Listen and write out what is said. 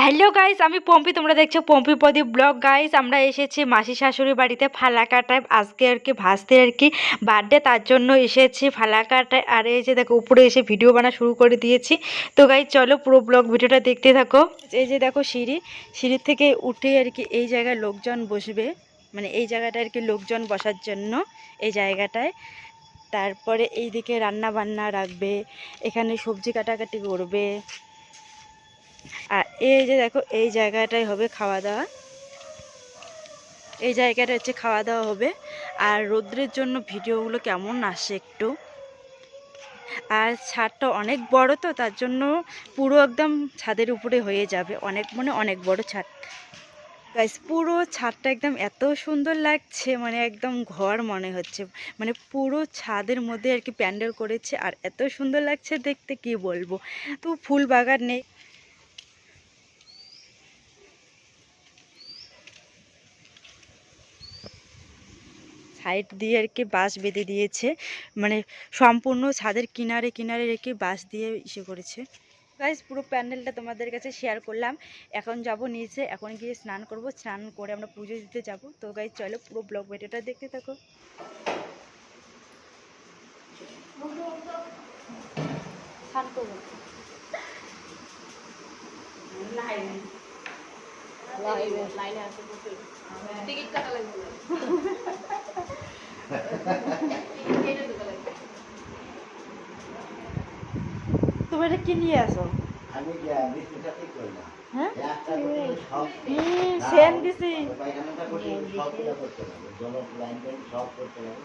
Hello guys আমি পম্পি, তোমরা দেখছ পম্পি প্রদীপ ব্লগ। গাইস আমরা এসেছি মাসি শাশুড়ি বাড়িতে ফালাকাটায় আজকে আর কি ভাসতে আর কি বার্থডে তার জন্য এসেছি ফালাকাটায় আর এই যে দেখো, উপরে এসে ভিডিও বানা শুরু করে দিয়েছি। তো গাইস চলো পুরো ব্লগ ভিডিওটা দেখতে থাকো। এই যে দেখো সিঁড়ি, সিঁড়ির থেকে উঠে আর কি এই জায়গায় লোকজন বসবে। মানে এই জায়গাটা আর কি লোকজন বসার জন্য এই জায়গাটায়। তারপরে এই দিকে রান্না বান্না রাখবে, এখানে সবজি কাটাকাটি করবে। আর এই যে দেখো, এই জায়গাটাই হবে খাওয়া দাওয়া এই জায়গাটা হচ্ছে খাওয়া দাওয়া হবে। আর রৌদ্রের জন্য ভিডিওগুলো কেমন আসে একটু? আর ছাদটা অনেক বড় তো, তার জন্য পুরো একদম ছাদের উপরে হয়ে যাবে। অনেক মানে অনেক বড় ছাদ। গাইস পুরো ছাদটা একদম এত সুন্দর লাগছে মানে একদম ঘর মনে হচ্ছে। মানে পুরো ছাদের মধ্যে আর কি প্যান্ডেল করেছে, আর এত সুন্দর লাগছে দেখতে, কি বলব? তো ফুল বাগান নেই। সাইড দিয়ে আর কি বাঁশ বেঁধে দিয়েছে। মানে সম্পূর্ণ ছাদের কিনারে কিনারে রেখে বাঁশ দিয়ে ইসে করেছে। গাইজ পুরো প্যান্ডেলটা তোমাদের কাছে শেয়ার করলাম। এখন যাব নিচে, এখন গিয়ে স্নান করব। স্নান করে আমরা পুজো দিতে যাব। তো গাইজ চলো পুরো ব্লগ ভিডিওটা দেখতে থাকো। স্নান করব। টিকিট কাটা লাগবে। তুমি এটা কি নিয়ে আসো? আমি বিস্কুটটা ঠিক করলাম? হ্যাঁ? সেন দিছি। সব করতে হবে জল লাইন সব করতে হবে